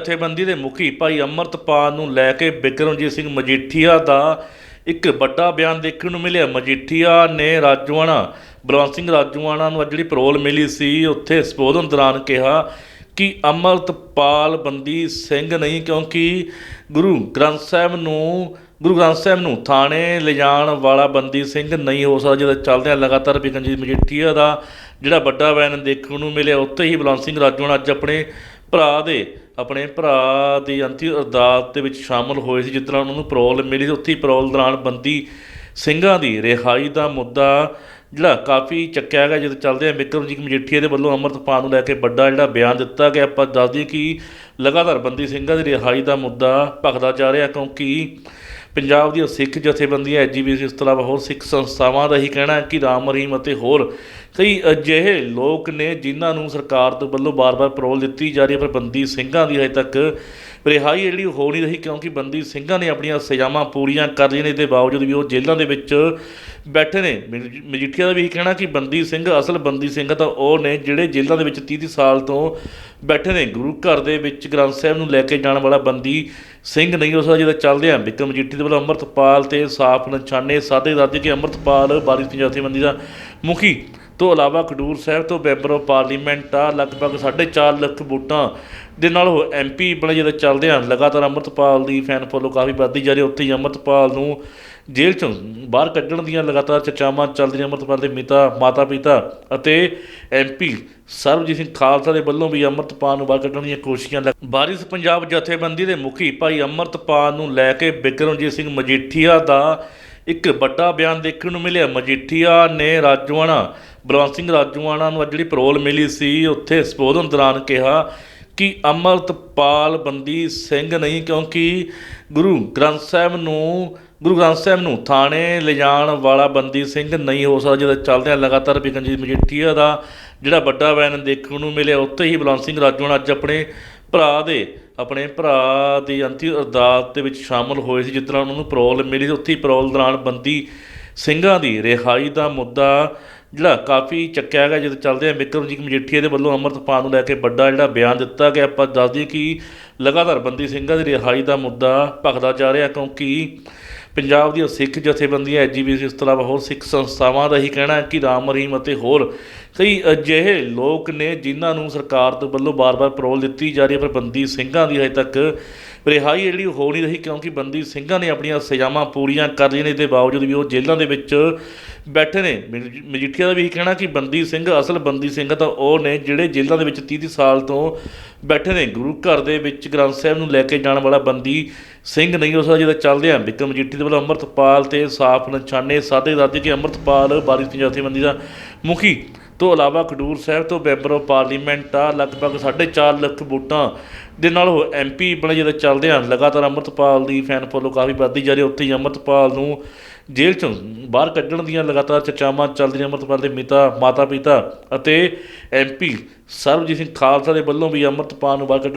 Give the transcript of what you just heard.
ਜਥੇਬੰਦੀ ਦੇ ਮੁਖੀ ਭਾਈ ਅਮਰਤਪਾਲ ਨੂੰ ਲੈ ਕੇ ਬਿਕਰਮਜੀਤ ਸਿੰਘ ਮਜੀਠੀਆ ਦਾ ਇੱਕ ਵੱਡਾ ਬਿਆਨ ਦੇਖਣ ਨੂੰ ਮਿਲਿਆ। ਮਜੀਠੀਆ ਨੇ ਰਾਜੂਆਣਾ, ਬਲਵੰਤ ਸਿੰਘ ਰਾਜੂਆਣਾ ਨੂੰ ਅੱਜ ਜਿਹੜੀ ਪਰੋਲ ਮਿਲੀ ਸੀ, ਉੱਥੇ ਸੰਬੋਧਨ ਦੌਰਾਨ ਕਿਹਾ ਕਿ ਅਮਰਤਪਾਲ ਬੰਦੀ ਸਿੰਘ ਨਹੀਂ, ਕਿਉਂਕਿ ਗੁਰੂ ਗ੍ਰੰਥ ਸਾਹਿਬ ਨੂੰ, ਗੁਰੂ ਗ੍ਰੰਥ ਸਾਹਿਬ ਨੂੰ ਥਾਣੇ ਲਿਜਾਣ ਵਾਲਾ ਬੰਦੀ ਸਿੰਘ ਨਹੀਂ ਹੋ ਸਕਦਾ ਜਦੋਂ ਚੱਲਦੇ ਆ ਲਗਾਤਾਰ ਬਿਕਰਮਜੀਤ ਮਜੀਠੀਆ ਦਾ ਜਿਹੜਾ ਵੱਡਾ ਬਿਆਨ ਦੇਖਣ ਨੂੰ ਮਿਲਿਆ, ਉੱਥੇ ਹੀ ਬਲਵੰਤ ਸਿੰਘ ਰਾਜੂਆਣਾ ਅੱਜ ਆਪਣੇ ਭਰਾ ਦੇ, ਆਪਣੇ ਭਰਾ ਦੀ ਅੰਤਿਮ ਅਰਦਾਸ ਦੇ ਵਿੱਚ ਸ਼ਾਮਲ ਹੋਏ ਸੀ, ਜਿਸ ਤਰ੍ਹਾਂ ਉਹਨਾਂ ਨੂੰ ਪਰੋਲ ਮਿਲੀ ਸੀ। ਉੱਥੇ ਹੀ ਦੌਰਾਨ ਬੰਦੀ ਸਿੰਘਾਂ ਦੀ ਰਿਹਾਈ ਦਾ ਮੁੱਦਾ ਜਿਹੜਾ ਕਾਫੀ ਚੱਕਿਆ ਗਿਆ, ਜਦੋਂ ਚੱਲਦੇ ਆ ਵਿਕਰਮਜੀਤ ਮਜੀਠੀਆ ਦੇ ਵੱਲੋਂ ਅੰਮ੍ਰਿਤਪਾਲ ਨੂੰ ਲੈ ਕੇ ਵੱਡਾ ਜਿਹੜਾ ਬਿਆਨ ਦਿੱਤਾ ਗਿਆ। ਆਪਾਂ ਦੱਸ ਦਈਏ ਕਿ ਲਗਾਤਾਰ ਬੰਦੀ ਸਿੰਘਾਂ ਦੀ ਰਿਹਾਈ ਦਾ ਮੁੱਦਾ ਭਖਦਾ ਜਾ ਰਿਹਾ, ਕਿਉਂਕਿ ਪੰਜਾਬ ਦੀਆਂ ਸਿੱਖ ਜਥੇਬੰਦੀਆਂ ਐਜੀਬੀਸੀ ਇਸ ਤੋਂ ਇਲਾਵਾ ਹੋਰ ਸਿੱਖ ਸੰਸਥਾਵਾਂ ਦਾ ਹੀ ਕਹਿਣਾ ਕਿ ਰਾਮ ਰਹੀਮ ਅਤੇ ਹੋਰ ਕਈ ਅਜਿਹੇ ਲੋਕ ਨੇ ਜਿਨ੍ਹਾਂ ਨੂੰ ਸਰਕਾਰ ਤੋਂ ਵੱਲੋਂ ਬਾਰ-ਬਾਰ ਪਰੋਲ ਦਿੱਤੀ ਜਾ ਰਹੀ ਹੈ। ਪਰ ਬੰਦੀ ਸਿੰਘਾਂ ਦੀ ਹਜੇ ਤੱਕ ਰਿਹਾਈ ਜਿਹੜੀ ਹੋ ਨਹੀਂ ਰਹੀ ਕਿਉਂਕਿ ਬੰਦੀ ਸਿੰਘਾਂ ਨੇ ਆਪਣੀਆਂ ਸਜ਼ਾਵਾਂ ਪੂਰੀਆਂ ਕਰ ਲਈਆਂ ਨੇ ਦੇ ਬਾਵਜੂਦ ਵੀ ਉਹ ਜੇਲ੍ਹਾਂ ਦੇ ਵਿੱਚ ਬੈਠੇ ਨੇ। ਮਜ- ਮਜੀਠੀਆ ਦਾ ਵੀ ਕਹਿਣਾ ਕਿ ਬੰਦੀ ਸਿੰਘ, ਅਸਲ ਬੰਦੀ ਸਿੰਘ ਤਾਂ ਉਹ ਨੇ ਜਿਹੜੇ ਜੇਲ੍ਹਾਂ ਦੇ ਵਿੱਚ 30 30 ਸਾਲ ਤੋਂ ਬੈਠੇ ਨੇ। ਗੁਰੂ ਘਰ ਦੇ ਵਿੱਚ ਗ੍ਰੰਥ ਸਾਹਿਬ ਨੂੰ ਲੈ ਕੇ ਜਾਣ ਵਾਲਾ ਬੰਦੀ ਸਿੰਘ ਨਹੀਂ ਹੋ ਸਕਦਾ ਜਿਹਦਾ ਚੱਲਦੇ ਆ ਵਿਕਰਮ ਮਜੀਠੀ ਦੇ ਵੱਲੋਂ ਅੰਮ੍ਰਿਤਪਾਲ ਤੇ ਸਾਫ਼ ਨਿਸ਼ਾਨੇ, ਸਾਦੇ ਦੱਸਦੇ ਕਿ ਅੰਮ੍ਰਿਤਪਾਲ ਬਾਰਿਸ਼ ਪੰਜਾਬ ਜਥੇਬੰਦੀ ਦਾ ਮੁਖੀ ਤੋਂ ਇਲਾਵਾ ਖਡੂਰ ਸਾਹਿਬ ਤੋਂ ਮੈਂਬਰ ਆਫ ਪਾਰਲੀਮੈਂਟ ਆ, ਲਗਭਗ 4.5 ਲੱਖ ਵੋਟਾਂ ਦੇ ਨਾਲ ਉਹ ਐਮਪੀ ਬਣੇ ਜਦੋਂ ਚੱਲਦੇ ਹਨ। ਲਗਾਤਾਰ ਅੰਮ੍ਰਿਤਪਾਲ ਦੀ ਫੈਨ ਫੋਲੋ ਕਾਫੀ ਵੱਧਦੀ ਜਾ ਰਹੀ ਉੱਥੇ ਹੀ ਅੰਮ੍ਰਿਤਪਾਲ ਨੂੰ ਜੇਲ੍ਹ ਚੋਂ ਬਾਹਰ ਕੱਢਣ ਦੀਆਂ ਲਗਾਤਾਰ ਚਰਚਾਵਾਂ ਚੱਲਦੀਆਂ ਅੰਮ੍ਰਿਤਪਾਲ ਦੇ ਮਿਤਾ ਮਾਤਾ ਪਿਤਾ ਅਤੇ ਐਮਪੀ ਸਰਬਜੀਤ ਸਿੰਘ ਖਾਲਸਾ ਦੇ ਵੱਲੋਂ ਵੀ ਅੰਮ੍ਰਿਤਪਾਲ ਨੂੰ ਬਾਹਰ ਕੱਢਣ ਦੀਆਂ ਕੋਸ਼ਿਸ਼ਾਂ ਲੱਗ ਵਾਰਿਸ ਪੰਜਾਬ ਜਥੇਬੰਦੀ ਦੇ ਮੁਖੀ ਭਾਈ ਅੰਮ੍ਰਿਤਪਾਲ ਨੂੰ ਲੈ ਕੇ ਬਿਕਰਮਜੀਤ ਸਿੰਘ ਮਜੀਠੀਆ ਦਾ ਇੱਕ ਵੱਡਾ ਬਿਆਨ ਦੇਖਣ ਨੂੰ ਮਿਲਿਆ। ਮਜੀਠੀਆ ਨੇ ਰਾਜੂਆਣਾ ਬਲਵੰਤ ਸਿੰਘ ਰਾਜੂਆਣਾ ਨੂੰ ਅੱਜ ਜਿਹੜੀ ਪਰੋਲ ਮਿਲੀ ਸੀ, ਉੱਥੇ ਸੰਬੋਧਨ ਦੌਰਾਨ ਕਿਹਾ ਕਿ ਅਮਰਤਪਾਲ ਬੰਦੀ ਸਿੰਘ ਨਹੀਂ, ਕਿਉਂਕਿ ਗੁਰੂ ਗ੍ਰੰਥ ਸਾਹਿਬ ਨੂੰ, ਗੁਰੂ ਗ੍ਰੰਥ ਸਾਹਿਬ ਨੂੰ ਥਾਣੇ ਲਿਜਾਣ ਵਾਲਾ ਬੰਦੀ ਸਿੰਘ ਨਹੀਂ ਹੋ ਸਕਦਾ ਜਦੋਂ ਚੱਲਦਿਆਂ ਲਗਾਤਾਰ ਬਿਕਰਮਜੀਤ ਮਜੀਠੀਆ ਦਾ ਜਿਹੜਾ ਵੱਡਾ ਬਿਆਨ ਦੇਖਣ ਨੂੰ ਮਿਲਿਆ, ਉੱਥੇ ਹੀ ਬਲਵੰਤ ਸਿੰਘ ਰਾਜੂਆਣਾ ਅੱਜ ਆਪਣੇ ਭਰਾ ਦੇ, ਆਪਣੇ ਭਰਾ ਦੀ ਅੰਤਿਮ ਅਰਦਾਸ ਦੇ ਵਿੱਚ ਸ਼ਾਮਲ ਹੋਏ ਸੀ, ਜਿਸ ਤਰ੍ਹਾਂ ਉਹਨਾਂ ਨੂੰ ਪਰੋਲ ਮਿਲੀ ਉੱਥੇ ਹੀ ਪਰੋਲ ਦੌਰਾਨ ਬੰਦੀ ਸਿੰਘਾਂ ਦੀ ਰਿਹਾਈ ਦਾ ਮੁੱਦਾ ਜਿਹੜਾ ਕਾਫੀ ਚੱਕਿਆ ਗਿਆ ਜਦੋਂ ਚੱਲਦੇ ਆ ਵਿਕਰਮਜੀਤ ਮਜੀਠੀਆ ਦੇ ਵੱਲੋਂ ਅੰਮ੍ਰਿਤਪਾਲ ਨੂੰ ਲੈ ਕੇ ਵੱਡਾ ਜਿਹੜਾ ਬਿਆਨ ਦਿੱਤਾ ਗਿਆ, ਆਪਾਂ ਦੱਸ ਦਈਏ ਕਿ ਲਗਾਤਾਰ ਬੰਦੀ ਸਿੰਘਾਂ ਦੀ ਰਿਹਾਈ ਦਾ ਮੁੱਦਾ ਭਖਦਾ ਜਾ ਰਿਹਾ ਕਿਉਂਕਿ ਪੰਜਾਬ ਦੀਆਂ ਸਿੱਖ ਜਥੇਬੰਦੀਆਂ ਐਜੀਬੀਸੀ ਇਸ ਤੋਂ ਇਲਾਵਾ ਹੋਰ ਸਿੱਖ ਸੰਸਥਾਵਾਂ ਦਾ ਹੀ ਕਹਿਣਾ ਹੈ ਕਿ ਰਾਮ ਰਹੀਮ ਅਤੇ ਹੋਰ ਕਈ ਅਜਿਹੇ ਲੋਕ ਨੇ ਜਿਨ੍ਹਾਂ ਨੂੰ ਸਰਕਾਰ ਤੋਂ ਵੱਲੋਂ ਬਾਰ-ਬਾਰ ਪਰੋਲ ਦਿੱਤੀ ਜਾ ਰਹੀ ਹੈ, ਪਰ ਬੰਦੀ ਸਿੰਘਾਂ ਦੀ ਹਜੇ ਤੱਕ ਰਿਹਾਈ ਜਿਹੜੀ ਉਹ ਹੋ ਨਹੀਂ ਰਹੀ ਕਿਉਂਕਿ ਬੰਦੀ ਸਿੰਘਾਂ ਨੇ ਆਪਣੀਆਂ ਸਜ਼ਾਵਾਂ ਪੂਰੀਆਂ ਕਰ ਲਈਆਂ ਨੇ ਦੇ ਬਾਵਜੂਦ ਵੀ ਉਹ ਜੇਲ੍ਹਾਂ ਦੇ ਵਿੱਚ ਬੈਠੇ ਨੇ। ਮਜ- ਮਜੀਠੀਆ ਦਾ ਵੀ ਇਹੀ ਕਹਿਣਾ ਕਿ ਬੰਦੀ ਸਿੰਘ, ਅਸਲ ਬੰਦੀ ਸਿੰਘ ਤਾਂ ਉਹ ਨੇ ਜਿਹੜੇ ਜੇਲ੍ਹਾਂ ਦੇ ਵਿੱਚ 30 30 ਸਾਲ ਤੋਂ ਬੈਠੇ ਨੇ। ਗੁਰੂ ਘਰ ਦੇ ਵਿੱਚ ਗ੍ਰੰਥ ਸਾਹਿਬ ਨੂੰ ਲੈ ਕੇ ਜਾਣ ਵਾਲਾ ਬੰਦੀ ਸਿੰਘ ਨਹੀਂ ਉਸ ਦਾ ਜਿਹਦਾ ਚੱਲਦੇ ਆ ਵਿਕਰਮ ਮਜੀਠੀ ਦੇ ਵੱਲੋਂ ਅੰਮ੍ਰਿਤਪਾਲ ਤੇ ਸਾਫ਼ ਨਿਸ਼ਾਨੇ, ਸਾਦੇ ਦੱਸਦੇ ਕਿ ਅੰਮ੍ਰਿਤਪਾਲ ਬਾਰਿਸ਼ ਜਥੇਬੰਦੀ ਦਾ ਮੁਖੀ ਤੋਂ ਇਲਾਵਾ ਖਡੂਰ ਸਾਹਿਬ ਤੋਂ ਮੈਂਬਰ ਆਫ ਪਾਰਲੀਮੈਂਟ ਆ, ਲਗਭਗ 4.5 ਲੱਖ ਵੋਟਾਂ ਦੇ ਨਾਲ ਉਹ ਐਮਪੀ ਬਣੇ ਜਦੋਂ ਚੱਲਦੇ ਹਨ। ਲਗਾਤਾਰ ਅੰਮ੍ਰਿਤਪਾਲ ਦੀ ਫੈਨ ਫੋਲੋ ਕਾਫੀ ਵੱਧਦੀ ਜਾ ਰਹੀ ਉੱਥੇ ਹੀ ਅੰਮ੍ਰਿਤਪਾਲ ਨੂੰ ਜੇਲ੍ਹ ਚੋਂ ਬਾਹਰ ਕੱਢਣ ਦੀਆਂ ਲਗਾਤਾਰ ਚਰਚਾਵਾਂ ਚੱਲਦੀਆਂ ਅੰਮ੍ਰਿਤਪਾਲ ਦੇ ਮਿਤਾ ਮਾਤਾ ਪਿਤਾ ਅਤੇ ਐਮਪੀ ਸਰਬਜੀਤ ਸਿੰਘ ਖਾਲਸਾ ਦੇ ਵੱਲੋਂ ਵੀ ਅੰਮ੍ਰਿਤਪਾਲ ਨੂੰ ਬਾਹਰ ਕੱਢਣ